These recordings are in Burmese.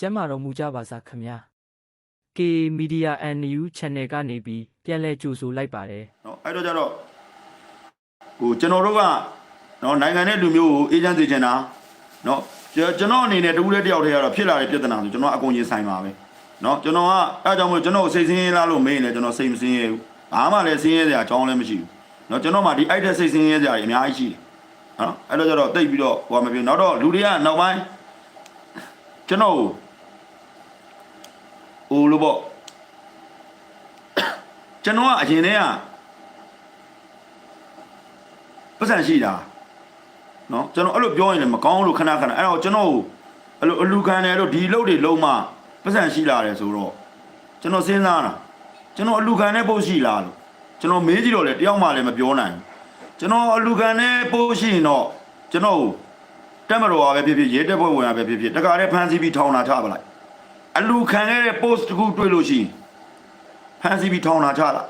ကျမ်းမာတော်မူကြပါစားခင်ဗျာ K Media and New Channel ကနေပြီးပြန်လည်ကြိုဆိုလိုက်ပါတယ်နော်အဲ့တော့ကျတော့ဟိုကျွန်တော်တို့ကနော်နိုင်ငံနဲ့လူမျိုးကိုအေဂျင့်စီချင်တာနော်ကျွန်ကျွန်တော်အနေနဲ့တူတဲ့တယောက်တည်းကတော့ဖြစ်လာတဲ့ပြဿနာဆိုကျွန်တော်အကုန်ရင်ဆိုင်ပါပဲနော်ကျွန်တော်ကအဲအကြောင်းမို့ကျွန်တော်ကိုစိတ်ဆင်းရဲလားလို့မေးရင်လည်းကျွန်တော်စိတ်မဆင်းရဲဘူးဘာမှလည်းဆင်းရဲစရာအကြောင်းလည်းမရှိဘူးနော်ကျွန်တော်မှဒီအိုက်တဲ့စိတ်ဆင်းရဲစရာတွေအများကြီးရှိတယ်နော်အဲ့တော့ကျတော့တိတ်ပြီးတော့ဟိုမပြောနောက်တော့လူတွေကနောက်ပိုင်းကျွန်တော်ကို ဟိုလိုပေါ့ကျွန်တော်ကအရင်တည်းကပတ်စံရှိတာနော်ကျွန်တော်အဲ့လိုပြောရင်လည်းမကောင်းလို့ခဏခဏအဲ့တော့ကျွန်တော်အဲ့လိုအလူခံတယ်လို့ဒီလုပ်တွေလုံးမပတ်စံရှိလာတယ်ဆိုတော့ကျွန်တော်စဉ်းစားတာကျွန်တော်အလူခံတဲ့ပုံရှိလားလို့ကျွန်တော်မေးကြည့်တော့လေတယောက်မှလည်းမပြောနိုင်ဘူးကျွန်တော်အလူခံတဲ့ပုံရှိရင်တော့ကျွန်တော်တက်မတော်ပါပဲဖြစ်ဖြစ်ရဲတက်ဖွဲ့ဝင်ပါပဲဖြစ်ဖြစ်တကားတဲ့ဖမ်းဆီးပြီးထောင်တာချပလိုက် အလူခံခဲ့တဲ့ post တခုတွေ့လို့ရှိရင်ဖမ်းဆီးပြီးထောင်လာချလိုက်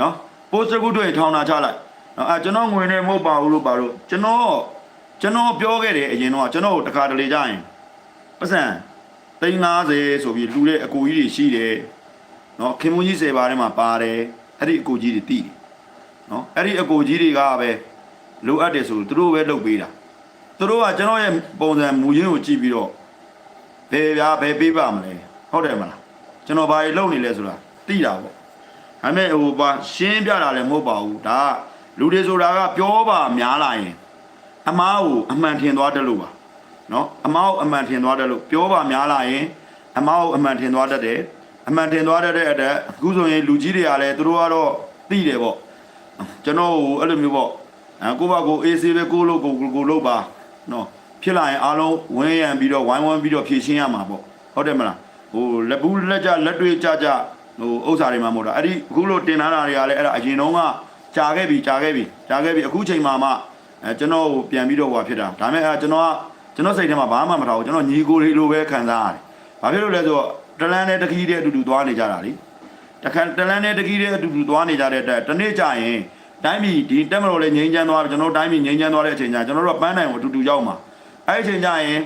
နော် post တခုတွေ့ထောင်လာချလိုက်နော်အဲကျွန်တော်ငွေနဲ့မဟုတ်ပါဘူးလို့ပါလို့ကျွန်တော်ကျွန်တော်ပြောခဲ့တယ်အရင်တော့ကျွန်တော်တခါတလေကြရင်ပတ်စံ350ဆိုပြီးလူတဲ့အကိုကြီးတွေရှိတယ်နော်ခင်မွန်းကြီး10ပါးထဲမှာပါတယ်အဲ့ဒီအကိုကြီးတွေတည်တယ်နော်အဲ့ဒီအကိုကြီးတွေကပဲလိုအပ်တယ်ဆိုသူတို့ပဲလုပ်ပေးတာသူတို့ကကျွန်တော်ရဲ့ပုံစံမူရင်းကိုကြည့်ပြီးတော့ ဘယ်ဗျာဘယ်ပေးပါမလဲဟုတ်တယ်မလားကျွန်တော်ဘာတွေလုပ်နေလဲဆိုတာသိတာပေါ့ဒါပေမဲ့ဟိုပါရှင်းပြတာလည်းမဟုတ်ပါဘူးဒါကလူတွေဆိုတာကပြောပါများလာရင်အမားကိုအမှန်ထင်သွားတယ်လို့ပါနော်အမားကိုအမှန်ထင်သွားတယ်လို့ပြောပါများလာရင်အမားကိုအမှန်ထင်သွားတတ်တယ်အမှန်ထင်သွားတတ်တဲ့အတွက်အခုဆိုရင်လူကြီးတွေကလည်းသူတို့ကတော့သိတယ်ပေါ့ကျွန်တော်ကိုအဲ့လိုမျိုးပေါ့အဲကိုပါကိုအေးဆေးပဲကိုလို့ကိုကိုကိုလို့ပါနော် ဖြစ်လာရင်အားလုံးဝင်းရံပြီးတော့ဝိုင်းဝန်းပြီးတော့ဖြည့်ရှင်းရမှာပေါ့ဟုတ်တယ်မလားဟိုလက်ဘူးလက်ကြလက်တွေကြကြဟိုဥစ္စာတွေမှာမဟုတ်တာအဲ့ဒီအခုလို့တင်ထားတာတွေကလည်းအဲ့ဒါအရင်တုန်းကကြာခဲ့ပြီကြာခဲ့ပြီကြာခဲ့ပြီအခုချိန်မှာမှအဲကျွန်တော်ကိုပြန်ပြီးတော့ဟိုဖြစ်တာဒါမဲ့အဲကျွန်တော်ကကျွန်တော်စိတ်ထဲမှာဘာမှမထားဘူးကျွန်တော်ညီကိုလေးလိုပဲခံစားရတယ်ဘာဖြစ်လို့လဲဆိုတော့တလန်းနဲ့တခီးတဲ့အတူတူသွားနေကြတာလေတခါတလန်းနဲ့တခီးတဲ့အတူတူသွားနေကြတဲ့အတွက်တနေ့ကျရင်တိုင်းပြည်ဒီတက်မလို့လည်းငြိမ်းချမ်းသွားတယ်ကျွန်တော်တိုင်းပြည်ငြိမ်းချမ်းသွားတဲ့အချိန်ကျကျွန်တော်တို့ကပန်းနိုင်ကိုအတူတူရောက်မှာ အဲ့ဒီအချိန်ကျရင်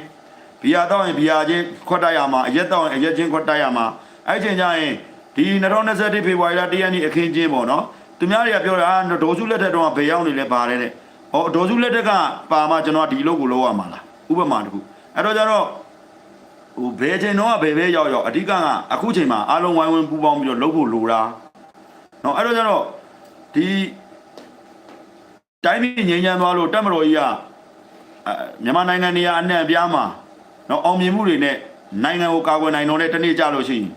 ဘီယာတော့ရင်ဘီယာချင်းခွတ်တိုက်ရမှာအရက်တော့ရင်အရက်ချင်းခွတ်တိုက်ရမှာအဲ့ဒီအချိန်ကျရင်ဒီ2021ဖေဖော်ဝါရီလ1ရက်နေ့အခင်းချင်းပေါ့နော်သူများတွေကပြောတာအာဒေါ်စုလက်ထက်တော့ဘယ်ရောက်နေလဲပါတယ်တဲ့ဟောဒေါ်စုလက်ထက်ကပါမှကျွန်တော်ဒီလုပ်ကိုလုပ်ရမှာလားဥပမာတစ်ခုအဲ့တော့ကျတော့ ဟိုဘယ်ချိန်တော့ဘယ်ပဲရောက်ရောက်အဓိကကအခုချိန်မှာအားလုံးဝိုင်းဝန်းပူးပေါင်းပြီးတော့လုပ်ဖို့လိုတာเนาะအဲ့တော့ကျတော့ဒီတိုင်းပြည်ငြိမ်းချမ်းသွားလို့တက်မတော်ကြီးကအဲ မြန်မာနိုင်ငံနေရာအနှံ့အပြားမှာနော်အောင်မြင်မှုတွေနဲ့နိုင်ငံကိုကာကွယ်နိုင်တော့တဲ့တနေ့ကြလို့ရှိရင်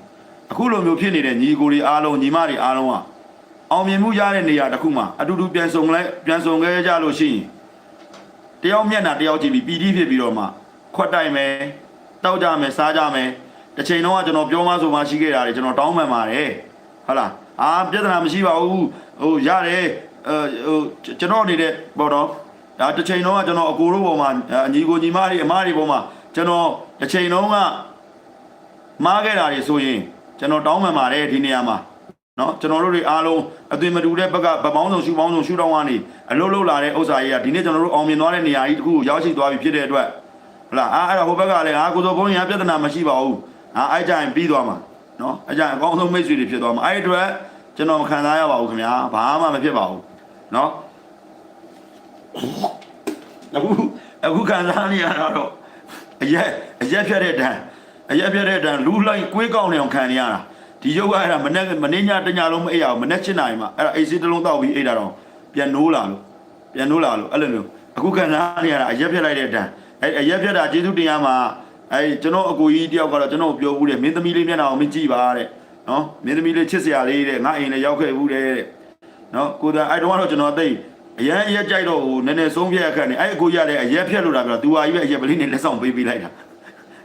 အခုလိုမျိုးဖြစ်နေတဲ့ညီကိုတွေအားလုံးညီမတွေအားလုံးဟာအောင်မြင်မှုရတဲ့နေရာတစ်ခုမှာအတူတူပြန်ဆုံလဲပြန်ဆုံခဲ့ကြလို့ရှိရင်တယောက်မျက်နှာတယောက်ကြည့်ပြီးပီတိဖြစ်ပြီးတော့မှခွတ်တိုက်မယ်တောက်ကြမယ်စားကြမယ်တစ်ချိန်တော့ကျွန်တော်ပြောမှဆိုမှရှိခဲ့တာတွေကျွန်တော်တောင်းပန်ပါတယ်ဟုတ်လားအာပြဿနာမရှိပါဘူးဟိုရတယ်ဟိုကျွန်တော်အနေနဲ့ပေါ့တော့ ဒါတစ်ချိန်တော့ကကျွန်တော်အကိုတို့ပေါ်မှာအညီကိုညီမတွေအမတွေပေါ်မှာကျွန်တော်တစ်ချိန်တော့ကမားခဲ့တာတွေဆိုရင်ကျွန်တော်တောင်းပန်ပါတယ်ဒီနေရာမှာနော်ကျွန်တော်တို့တွေအားလုံးအသွင်မတူတဲ့ဘက်ကဗပောင်းဆောင်ရှူပေါင်းဆောင်ရှူတောင်းကနေအလုပ်လုပ်လာတဲ့ဥစ္စာကြီးကဒီနေ့ကျွန်တော်တို့အောင်မြင်သွားတဲ့နေရာကြီးတစ်ခုကိုရောက်ရှိသွားပြီဖြစ်တဲ့အတွက်ဟုတ်လားအားအဲ့တော့ဟိုဘက်ကလည်းငါကိုစောဘုန်းကြီးကပြဿနာမရှိပါဘူးဟာအဲ့ကြရင်ပြီးသွားမှာနော်အဲ့ကြရင်အကောင်းဆုံးမိတ်ဆွေတွေဖြစ်သွားမှာအဲ့ဒီအတွက်ကျွန်တော်မခံစားရပါဘူးခင်ဗျာဘာမှမဖြစ်ပါဘူးနော် အခုအခုခံစားနေရတာတော့အရက်အရက်ဖြတ်တဲ့တန်းအရက်ဖြတ်တဲ့တန်းလူလိုက်ကွေးကောင်းနေအောင်ခံနေရတာဒီရုပ်ကအဲ့ဒါမနေ့မနေ့ညတညလုံးမအိပ်ရအောင်မနေ့7နာရီမှာအဲ့ဒါအိတ်စီးတစ်လုံးတောက်ပြီးအိပ်တာတော့ပြန်နိုးလာလို့ပြန်နိုးလာလို့အဲ့လိုမျိုးအခုခံစားနေရတာအရက်ဖြတ်လိုက်တဲ့တန်းအဲအရက်ဖြတ်တာကျေးဇူးတင်ရမှာအဲကျွန်တော်အကိုကြီးတယောက်ကတော့ကျွန်တော်ပြောဘူးတဲ့မင်းသမီးလေးမျက်နှာအောင်မကြည့်ပါတဲ့နော်မင်းသမီးလေးချစ်စရာလေးတဲ့ငါအိမ်လည်းရောက်ခဲ့ဘူးတဲ့နော်ကိုသာအဲတော့ကတော့ကျွန်တော်သိ အရင်အရက်ကြိုက်တော့ဟိုနည်းနည်းဆုံးဖြတ်အခက်နေအဲအကိုကြီးကလည်းအရက်ဖြတ်လို့တာပြောသူဟာကြီးပဲအရက်ပလင်းနဲ့လက်ဆောင်ပေးပေးလိုက်တာ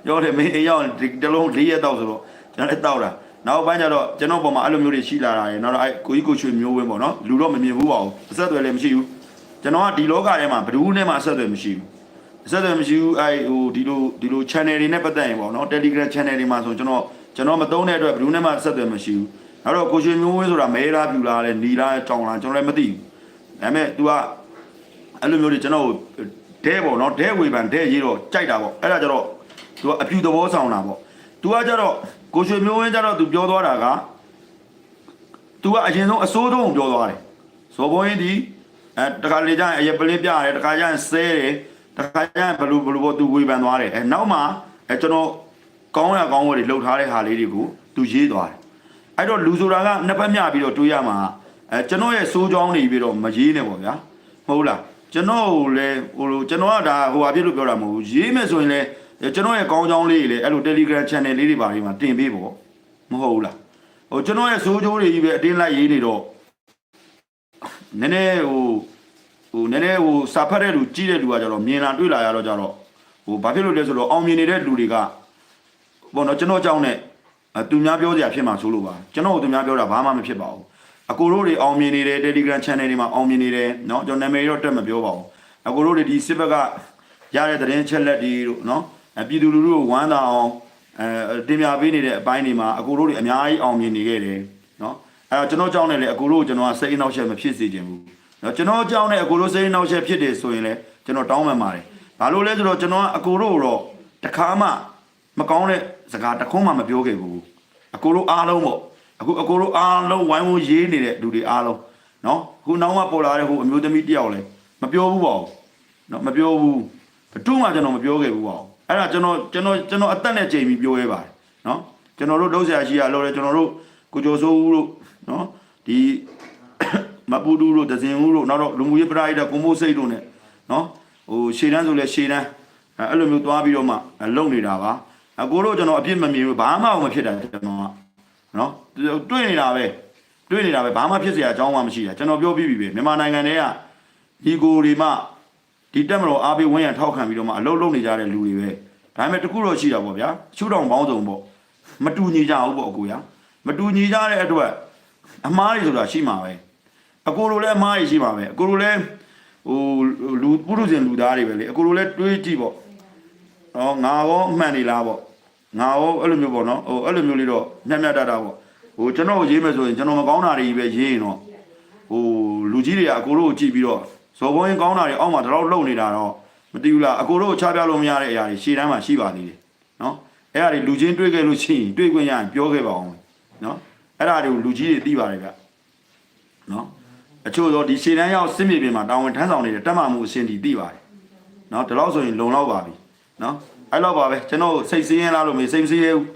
ရောတယ်မင်းအိမ်ရောက်ဒီတလုံး၄ရက်တော့ဆိုတော့ကျွန်တော်လည်းတောက်တာနောက်ပိုင်းကျတော့ကျွန်တော်ပုံမှာအဲ့လိုမျိုးတွေရှိလာတာရယ်နောက်တော့အဲကိုကြီးကိုချွေမျိုးဝင်းပေါ့နော်လူတော့မမြင်ဘူးပါဘူးအဆက်အသွယ်လည်းမရှိဘူးကျွန်တော်ကဒီလောကထဲမှာဘယ်သူနဲ့မှအဆက်အသွယ်မရှိဘူးအဆက်အသွယ်မရှိဘူးအဲဟိုဒီလိုဒီလို channel တွေနဲ့ပတ်သက်ရင်ပေါ့နော် Telegram channel တွေမှာဆိုကျွန်တော်ကျွန်တော်မသုံးတဲ့အတွက်ဘယ်သူနဲ့မှဆက်သွယ်မရှိဘူးနောက်တော့ကိုရွှေမျိုးဝင်းဆိုတာမဲလားပြူလားလဲနီလားကြောင်လားကျွန်တော်လည်းမသိဘူး ဒါပေမဲ့ तू ကအဲ့လိုမျိုးတွေကျွန်တော်ဒဲပေါ့နော်ဒဲဝေဖန်ဒဲရေးတော့ကြိုက်တာပေါ့အဲ့ဒါကြတော့သူကအပြူသဘောဆောင်တာပေါ့သူကကြတော့ကိုရွှေမျိုးဝင်းကြတော့သူပြောသွားတာကသူကအရင်ဆုံးအစိုးဆုံးပြောသွားတယ်ဇော်ဘုံရင်ဒီအဲတခါလေကျရင်အရက်ပလင်းပြရတယ်တခါကျရင်ဆဲတယ်တခါကျရင်ဘလူဘလူပေါ့သူဝေဖန်သွားတယ်အဲနောက်မှအဲကျွန်တော်ကောင်းရကောင်းဝယ်တွေလှုပ်ထားတဲ့ဟာလေးတွေကိုသူရေးသွားတယ်အဲ့တော့လူဆိုတာကနှစ်ဖက်မျှပြီးတော့တွေးရမှာ အဲကျွန်တော်ရဲ့စိုးကြောင်းနေပြီးတော့မရေးနဲ့ပေါ့ဗျာမဟုတ်လားကျွန်တော်ကိုလည်းဟိုလိုကျွန်တော်ကဒါဟိုဟာပြစ်လို့ပြောတာမဟုတ်ဘူးရေးမယ်ဆိုရင်လည်းကျွန်တော်ရဲ့ကောင်းကြောင်းလေးတွေလည်းအဲ့လို Telegram channel လေးတွေပါလေးမှာတင်ပေးပေါ့မဟုတ်ဘူးလားဟိုကျွန်တော်ရဲ့စိုးကြိုးတွေကြီးပဲအတင်းလိုက်ရေးနေတော့နည်းနည်းဟိုဟိုနည်းနည်းဟိုစာဖတ်တဲ့လူကြီးတဲ့လူကကြတော့မြင်လာတွေ့လာရတော့ကြတော့ဟိုဘာဖြစ်လို့လဲဆိုတော့အောင်မြင်နေတဲ့လူတွေကဘောနော်ကျွန်တော်ကြောင်းနဲ့အဲသူများပြောစရာဖြစ်မှာဆိုလို့ပါကျွန်တော်တို့သူများပြောတာဘာမှမဖြစ်ပါဘူး အကိုတို့တွေအောင်မြင်နေတယ် Telegram channel တွေမှာအောင်မြင်နေတယ်เนาะကျွန်တော်နာမည်တော့တက်မပြောပါဘူးအကိုတို့တွေဒီစစ်ဘက်ကရတဲ့သတင်းချက်လက်တွေတို့เนาะအပြည်သူလူထုကိုဝမ်းသာအောင်အဲတင်ပြပေးနေတဲ့အပိုင်းတွေမှာအကိုတို့တွေအများကြီးအောင်မြင်နေခဲ့တယ်เนาะအဲတော့ကျွန်တော်ကြောင်းနဲ့လေအကိုတို့ကိုကျွန်တော်ကစိတ်အနှောက်အယှက်မဖြစ်စေချင်ဘူးเนาะကျွန်တော်ကြောင်းနဲ့အကိုတို့စိတ်အနှောက်အယှက်ဖြစ်တယ်ဆိုရင်လေကျွန်တော်တောင်းပန်ပါတယ်ဘာလို့လဲဆိုတော့ကျွန်တော်ကအကိုတို့ကိုတော့တခါမှမကောင်းတဲ့စကားတစ်ခုမှမပြောခဲ့ဘူး အကိုတို့အားလုံးပေါ့ အခုအကိုတို့အားလုံးဝိုင်းဝန်းရေးနေတဲ့လူတွေအားလုံးနော်အခုနောက်မှပေါ်လာတဲ့ဟိုအမျိုးသမီးတယောက်လည်းမပြောဘူးပါဘူးနော်မပြောဘူးဘတူးမှကျွန်တော်မပြောခဲ့ဘူးပါဘူးအဲ့ဒါကျွန်တော်ကျွန်တော်ကျွန်တော်အသက်နဲ့ချိန်ပြီးပြောခဲ့ပါတယ်နော်ကျွန်တော်တို့လုံးဆရာရှိရလို့လေကျွန်တော်တို့ကိုကျော်စိုးဦးတို့နော်ဒီမပူတူတို့ဒဇင်ဦးတို့နောက်တော့လူမှုရေးပရိဒါကိုမိုးစိတ်တို့ ਨੇ နော်ဟိုရှေတန်းဆိုလဲရှေတန်းအဲ့လိုမျိုးသွားပြီးတော့မှလုံနေတာပါအကိုတို့ကျွန်တော်အပြစ်မမြင်ဘူးဘာမှမဖြစ်တာကျွန်တော်က နော်တွေ့နေတာပဲတွေ့နေတာပဲဘာမှဖြစ်စရာအကြောင်းမှမရှိတာကျွန်တော်ပြောပြပြီပဲမြန်မာနိုင်ငံထဲကဒီကိုတွေမှဒီတက်မတော်အားပေးဝန်းရံထောက်ခံပြီးတော့မှအလုပ်လုပ်နေကြတဲ့လူတွေပဲဒါပေမဲ့တခုတော့ရှိတာပေါ့ဗျာချူတောင်ပေါင်းစုံပေါ့မတူညီကြဘူးပေါ့အကိုရမတူညီကြတဲ့အတွက်အမားတွေဆိုတာရှိမှာပဲအကိုလိုလည်းအမားတွေရှိမှာပဲအကိုလိုလည်းဟိုလူပုရုဇဉ်လူသားတွေပဲလေအကိုလိုလည်းတွေးကြည့်ပေါ့ဟောငါရောအမှန်နေလားပေါ့ ငါရောအဲ့လိုမျိုးပေါ့နော်ဟိုအဲ့လိုမျိုးလေးတော့ညံ့ညံ့တတ်တာပေါ့ဟိုကျွန်တော်ကိုရေးမယ်ဆိုရင်ကျွန်တော်မကောင်းတာတွေကြီးပဲရေးရင်တော့ဟိုလူကြီးတွေကအကိုတို့ကိုကြည့်ပြီးတော့ဇော်ဘုံရင်ကောင်းတာတွေအောက်မှာတော့လုံနေတာတော့မသိဘူးလားအကိုတို့ကိုချပြလို့မရတဲ့အရာတွေရှေ့တန်းမှာရှိပါသေးတယ်နော်အဲ့ဒါတွေလူချင်းတွေ့ခဲ့လို့ရှိရင်တွေ့ခွင့်ရရင်ပြောခဲ့ပါအောင်နော်အဲ့ဒါတွေကိုလူကြီးတွေသိပါတယ်ဗျနော်အချို့တော့ဒီရှေ့တန်းရောက်စစ်မြေပြင်မှာတာဝန်ထမ်းဆောင်နေတဲ့တက်မှမှုအရှင်ဒီသိပါတယ်နော်ဒီလောက်ဆိုရင်လုံလောက်ပါပြီ နော် အဲ့တော့ပါပဲကျွန်တော်စိတ်စင်းရင်လားလို့မေးစိတ်မစင်းရဘူး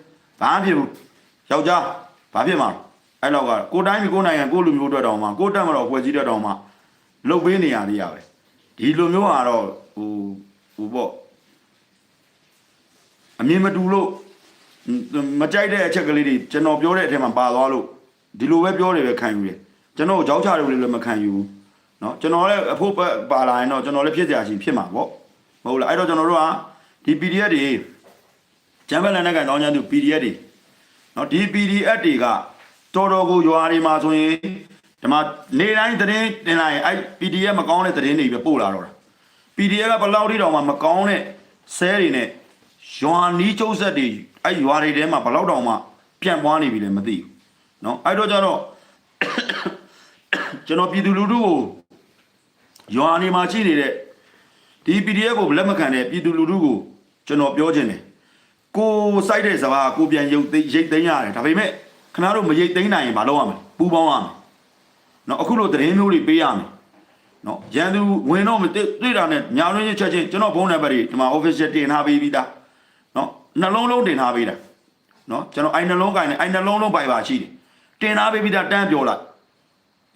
ဘာမှဖြစ်ဘူးယောက်ျားဘာဖြစ်မှာလဲအဲ့တော့ကကိုတိုင်းပြည်ကိုနိုင်ငံကိုလူမျိုးအတွက်တောင်မှကိုတက်မတော်ဖွဲ့စည်းတဲ့တောင်မှလုတ်ပေးနေရသေးရပဲဒီလိုမျိုးကတော့ဟိုဟိုပေါ့အမြင်မတူလို့မကြိုက်တဲ့အချက်ကလေးတွေကျွန်တော်ပြောတဲ့အထက်မှာပါသွားလို့ဒီလိုပဲပြောတယ်ပဲခံယူတယ်ကျွန်တော်ကြောက်ချတယ်လည်းမခံယူဘူးเนาะကျွန်တော်လည်းအဖို့ပါလာရင်တော့ကျွန်တော်လည်းဖြစ်ကြချင်းဖြစ်မှာပေါ့မဟုတ်လားအဲ့တော့ကျွန်တော်တို့က ဒီ PDF တွေကျမ်းပလန်နဲ့ကန်တောင်းချမ်းသူ PDF တွေเนาะဒီ PDF တွေကတော်တော်ကိုရွာတွေမှာဆိုရင်ဒီမှာနေတိုင်းသတင်းတင်လာရင်အဲ့ PDF မကောင်းတဲ့သတင်းတွေပဲပို့လာတော့တာ PDF ကဘယ်လောက်ထိတောင်မှမကောင်းတဲ့ဆဲတွေနဲ့ရွာနီးကျုပ်ဆက်တွေအဲ့ရွာတွေထဲမှာဘယ်လောက်တောင်မှပြန့်ပွားနေပြီလဲမသိဘူးเนาะအဲ့တော့ကျတော့ ကျွန်တော်ပြည်သူလူထုကိုရွာနေမှာရှိနေတဲ့ ဒီ PDF ကိုလက်မခံတဲ့ပြည်သူလူထုကို ကျွန်တော်ပြောခြင်းတယ်ကိုစိုက်တဲ့စဘာကိုပြန်ရုပ်သိရိတ်သိမ်းရတယ်ဒါပေမဲ့ခဏတော့မရိတ်သိမ်းနိုင်ရင်မလုပ်ရမယ်ပူပေါင်းရမယ်နော်အခုလိုသတင်းမျိုးတွေပေးရမယ်နော်ရန်သူဝင်တော့မတွေ့တာနဲ့ညာရင်းချက်ချင်းကျွန်တော်ဖုန်းနံပါတ်တွေဒီမှာ official တင်ထားပေးပြီးသားနော်နှလုံးလုံးတင်ထားပေးတာနော်ကျွန်တော်အိုင်နှလုံးကိုင်နေအိုင်နှလုံးလုံးပိုင်ပါရှိတယ်တင်ထားပေးပြီးသားတန်းပြောလိုက်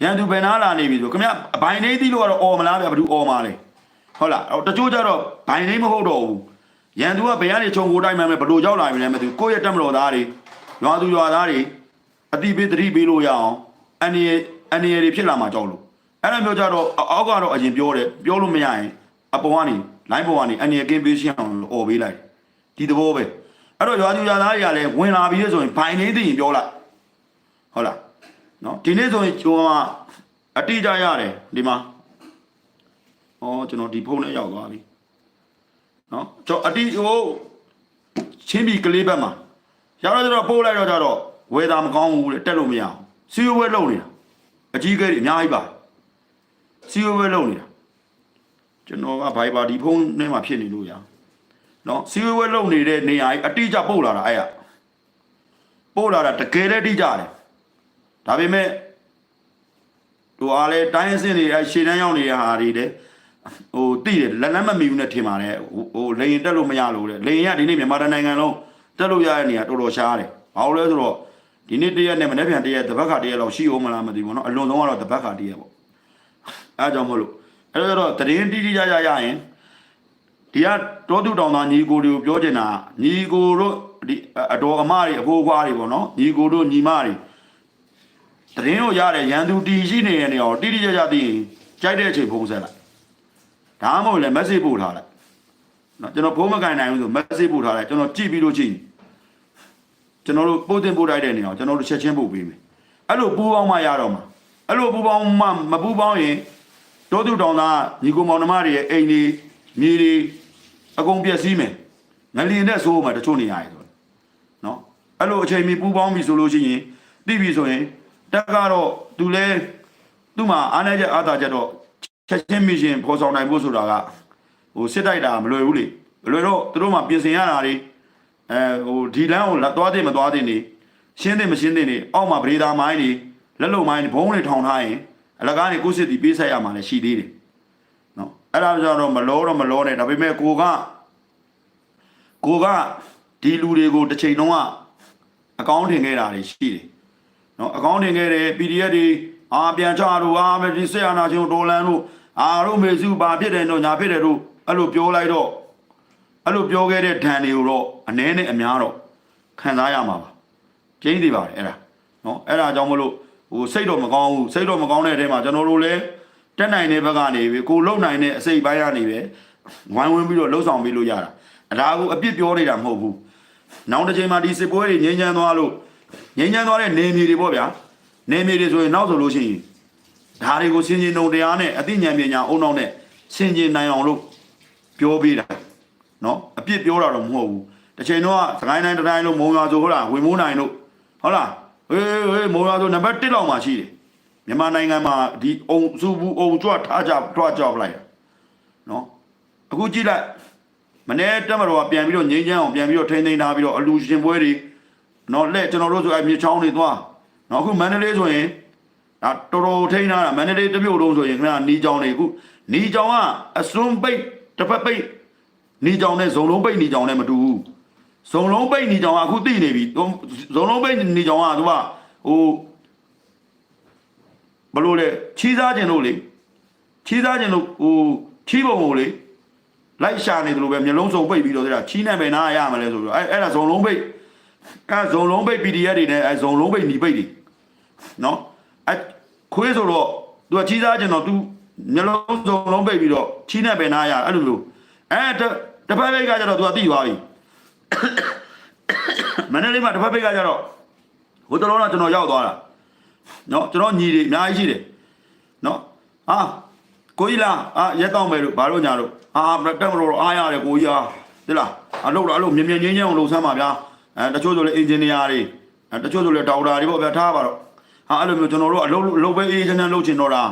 ရန်သူဘယ်နာလာနေပြီဆိုခင်ဗျအဘိုင်နေသီးလို့ကတော့អော်မလားဗျဘ누구អော်မှာလဲဟုတ်လားတချို့ကြတော့ဘိုင်နေမဟုတ်တော့ဘူး ရန်သူကဘယ်ကနေခြုံကိုတိုင်းမှန်းပဲဘလို့ရောက်လာပြီလဲမသိဘူးကိုယ့်ရဲ့တက်မတော်သားတွေရွာသူရွာသားတွေအတိပေးတတိပေးလို့ရအောင်အန်ရီအန်ရီတွေဖြစ်လာမှာကြောက်လို့အဲ့လိုမျိုးကြတော့အောက်ကတော့အရင်ပြောတယ်ပြောလို့မရရင်အပေါ်ကနေလိုင်းပေါ်ကနေအန်ရီကင်းပေးရှင်းအောင်လို့អော်ပေးလိုက်ဒီသဘောပဲအဲ့တော့ရွာသူရွာသားတွေကလည်းဝင်လာပြီဆိုရင်ဘိုင်နေသိရင်ပြောလိုက်ဟုတ်လားနော်ဒီနေ့ဆိုရင်ကျွန်တော်ကအတိအကျရတယ်ဒီမှာ။အော်ကျွန်တော်ဒီဖုန်းနဲ့ရောက်သွားပြီ။ နော်ကျွန်တော်အတီဟိုချင်းပြီကလေးဘက်မှာရောက်တော့ကျတော့ပို့လိုက်တော့ကျတော့ဝယ်တာမကောင်းဘူးလေတက်လို့မရအောင်။စီယိုဝဲလုံနေတာ။အကြီးကဲတွေအများကြီးပါ။စီယိုဝဲလုံနေတာ။ကျွန်တော်ကဘိုင်ဘာဒီဖုန်းနဲ့မှာဖြစ်နေလို့ရ။နော်စီဝဲဝဲလုံနေတဲ့နေရာကြီးအတိအကျပို့လာတာအဲ့ရပို့လာတာတကယ်လည်းအတိအကျတယ်ဒါပေမဲ့ဟိုအားလေတိုင်းအစင်းတွေအရှေ့တန်းရောက်နေတဲ့ဟာတွေတဲ့ ဟိုတိတယ်လက်လက်မမီဘူးနဲ့ထင်ပါတယ်ဟိုဟိုလေရင်တက်လို့မရလို့တဲ့လေရင်ကဒီနေ့မြန်မာနိုင်ငံလုံးတက်လို့ရတဲ့နေရာတော်တော်ရှားတယ်ဘာလို့လဲဆိုတော့ဒီနေ့တရက်နဲ့မနေ့ပြန်တရက်တပတ်ခါတရက်လောက်ရှိအောင်မလားမသိဘူးเนาะအလွန်ဆုံးကတော့တပတ်ခါတရက်ပေါ့အဲကြောင့်မလို့အဲ့တော့တရင်တိတိကျကျရရင်ဒီကတောသူတောင်သားညီကိုတွေကိုပြောချင်တာညီကိုတို့ဒီအတော်အမတွေအဖိုးအဖွားတွေပေါ့နော်ညီကိုတို့ညီမတွေတရင်တို့ရတဲ့ရန်သူတီရှိနေတဲ့နေရာကိုတိတိကျကျသိရင်ကြိုက်တဲ့အချိန်ဖုံးဆက်လိုက် ဒါမှမဟုတ်လည်း message ပို့ထားလိုက်နော်ကျွန်တော်ဖုန်းမကင်နိုင်ဘူးဆို message ပို့ထားလိုက်ကျွန်တော်ကြည့်ပြီးလို့ချင်းကျွန်တော်တို့ပို့တင်ပို့လိုက်တဲ့နေရာကိုကျွန်တော်တို့ချက်ချင်းပို့ပေးမယ်အဲ့လိုပူပေါင်းမှရတော့မှာအဲ့လိုပူပေါင်းမှမပူပေါင်းရင်တောသူတောင်သားညီကိုမောင်နှမတွေရဲ့အိမ်တွေမြေတွေအကုန်ပျက်စီးမယ်ငလျင်တဲ့ဆိုးမှတချို့နေရာတွေဆိုနော်အဲ့လိုအချိန်မီပူပေါင်းပြီဆိုလို့ရှိရင်သိပြီဆိုရင်တက်ကတော့သူလဲသူ့မှာအားနေချက်အားသာချက်တော့ ချက်ချင်းမီရှင်ပေါ်ဆောင်နိုင်ဖို့ဆိုတာကဟိုစစ်တိုက်တာမလွယ်ဘူးလေမလွယ်တော့သူတို့မှပြင်ဆင်ရတာတွေအဲဟိုဒီလမ်းကိုသွားတဲ့မသွားတဲ့နေရှင်းတဲ့မရှင်းတဲ့နေအောက်မှာဗရေဒါမိုင်းတွေလက်လုံမိုင်းတွေဘုံတွေထောင်ထားရင်အလကားတွေကိုစစ်တီပေးဆက်ရမှာလည်းရှိသေးတယ်နော်အဲ့ဒါကြောင့်တော့မလောတော့မလောနဲ့ဒါပေမဲ့ကိုကကိုကဒီလူတွေကိုတစ်ချိန်လုံးကအကောင့်ထင်ခဲ့တာတွေရှိတယ်နော်အကောင့်ထင်ခဲ့တယ် PDF တွေ အာပြန်ချတို့အာမဒီဆက်ရနာချင်းဒေါ်လန်တို့အာတို့မေစုဘာဖြစ်တယ်တော့ညာဖြစ်တယ်တို့အဲ့လိုပြောလိုက်တော့အဲ့လိုပြောခဲ့တဲ့ဒဏ်တွေကိုတော့အနည်းနဲ့အများတော့ခံစားရမှာပါကျင်းသေးပါတယ်အဲ့ဒါနော်အဲ့ဒါကြောင့်မလို့ဟိုစိတ်တော့မကောင်းဘူးစိတ်တော့မကောင်းတဲ့အချိန်မှာကျွန်တော်တို့လည်းတက်နိုင်တဲ့ဘက်ကနေပြီကိုလုံနိုင်တဲ့အစိတ်ပိုင်းကနေပဲဝိုင်းဝန်းပြီးတော့လှုပ်ဆောင်ပြီးလို့ရတာအဒါကိုအပြစ်ပြောနေတာမဟုတ်ဘူးနောက်တစ်ချိန်မှာဒီစစ်ပွဲတွေငြိမ်းချမ်းသွားလို့ငြိမ်းချမ်းသွားတဲ့နေမြေတွေပေါ့ဗျာ နေမြေတွေဆိုရင်နောက်ဆိုလို့ရှိရင်ဒါတွေကိုစင်ကျင်ုံတရားနဲ့အသိဉာဏ်ပညာအုံနောက်နဲ့စင်ကျင်နိုင်အောင်လို့ပြောပေးတာနော်အပြစ်ပြောတာတော့မဟုတ်ဘူးတစ်ချိန်တော့စကိုင်းတိုင်းတိုင်းလို့မုံရွာဆိုဟုတ်လားဝင်မိုးနိုင်လို့ဟုတ်လားဟေးဟေးမုံရွာဆိုနံပါတ်1လောက်မှာရှိတယ်မြန်မာနိုင်ငံမှာဒီအုံစုဘူးအုံကြွထားကြတွားကြောက်လိုက်တာနော်အခုကြည့်လိုက်မနေ့တက်မတော်ကပြန်ပြီးတော့ငိမ့်ချမ်းအောင်ပြန်ပြီးတော့ထိန်းသိမ်းထားပြီးတော့အလူရှင်ပွဲတွေနော်လက်ကျွန်တော်တို့ဆိုအဲမြေချောင်းတွေသွား နော်အခုမန္တလေးဆိုရင်ဒါတော်တော်ထိန်းထားတာမန္တလေးတစ်မြို့လုံးဆိုရင်ခင်ဗျာနီးချောင်းတွေအခုနီးချောင်းကအစွန်းပိတ်တစ်ဖက်ပိတ်နီးချောင်းနဲ့ဇုံလုံးပိတ်နီးချောင်းနဲ့မတူဘူးဇုံလုံးပိတ်နီးချောင်းကအခုသိနေပြီဇုံလုံးပိတ်နီးချောင်းကသူကဟိုဘလို့လဲချီးစားခြင်းလို့လေချီးစားခြင်းလို့ဟိုချီးပုံကိုလေလိုက်ရှာနေတယ်လို့ပဲမျိုးလုံးစုံပိတ်ပြီးတော့တဲ့ချီးနဲ့ပဲနားရမလဲဆိုပြီးတော့အဲအဲ့ဒါဇုံလုံးပိတ်အဲဇုံလုံးပိတ် PDF တွေနဲ့အဲဇုံလုံးပိတ်ညီပိတ်တွေ နော်အဲခွေးဆိုတော့သူကချီးစားခြင်းတော့ तू မျိုးလုံးစုံလုံးပိတ်ပြီးတော့ချီးနဲ့ပဲနားရအဲ့လိုလိုအဲတပတ်ပိတ်ကကြတော့ तू ကတိသွားပြီမနေ့လေးမှာတပတ်ပိတ်ကကြတော့ဟိုတလုံးတော့ကျွန်တော်ရောက်သွားတာနော်ကျွန်တော်ညီတွေအများကြီးရှိတယ်နော်ဟာကိုကြီးလားအာရက်တော့မယ်လို့ဘာလို့ညာလို့အာတက်မလို့အားရတယ်ကိုကြီးဟာသိလားအလုပ်တော့အလုပ်မြင်မြင်ချင်းချင်းအောင်လုပ်ဆမ်းပါဗျာအဲတချို့ဆိုလေအင်ဂျင်နီယာတွေအဲတချို့ဆိုလေဒေါက်တာတွေပေါ့ဗျာထားပါတော့ ဟာအဲ့လိုမျိုးကျွန်တော်တို့အလုပ်အလုပ်ပဲအေးချမ်းချမ်းလုပ်ချင်တော့တာ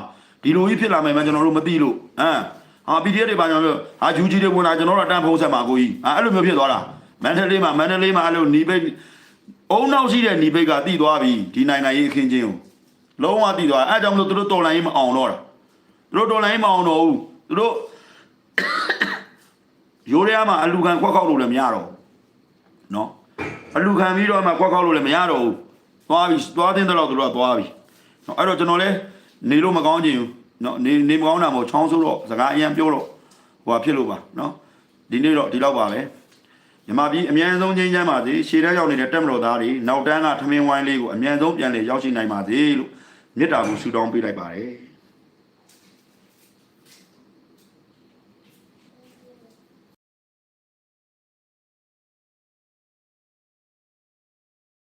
ဒီလိုကြီးဖြစ်လာမယ်မှကျွန်တော်တို့မသိလို့ဟမ်ဟာ PDF တွေပါညာလို့ဟာယူဂျီတွေဝင်လာကျွန်တော်တို့အတန်းဖုံးဆက်မှာကိုကြီးဟာအဲ့လိုမျိုးဖြစ်သွားတာမန္တလေးမှာမန္တလေးမှာအဲ့လိုหนีပိတ်အုံနောက်ရှိတဲ့หนีပိတ်ကတိသွားပြီဒီနိုင်ငံရေးအခင်းချင်းကိုလုံးဝတိသွားအဲ့ကြောင့်မလို့သူတို့တော်လိုင်းရေးမအောင်တော့တာသူတို့တော်လိုင်းရေးမအောင်တော့ဘူးသူတို့ရိုးရမ်းမှာအလူခံခွက်ခောက်လို့လည်းမရတော့ဘူးနော်အလူခံပြီးတော့မှခွက်ခောက်လို့လည်းမရတော့ဘူး သွားပြီသွားတဲ့တော့သူတို့ကသွားပြီနော်အဲ့တော့ကျွန်တော်လည်းနေလို့မကောင်းချင်ဘူးနော်နေနေမကောင်းတာမဟုတ်ချောင်းဆိုးတော့စကားအရင်ပြောတော့ဟိုဟာဖြစ်လို့ပါနော်ဒီနေ့တော့ဒီလောက်ပါပဲမြမပြည်အမြန်ဆုံးချင်းချမ်းပါစေရှေ့တန်းရောက်နေတဲ့တက်မတော်သားတွေနောက်တန်းကထမင်းဝိုင်းလေးကိုအမြန်ဆုံးပြန်လေရောက်ရှိနိုင်ပါစေလို့မေတ္တာကိုဆုတောင်းပေးလိုက်ပါတယ်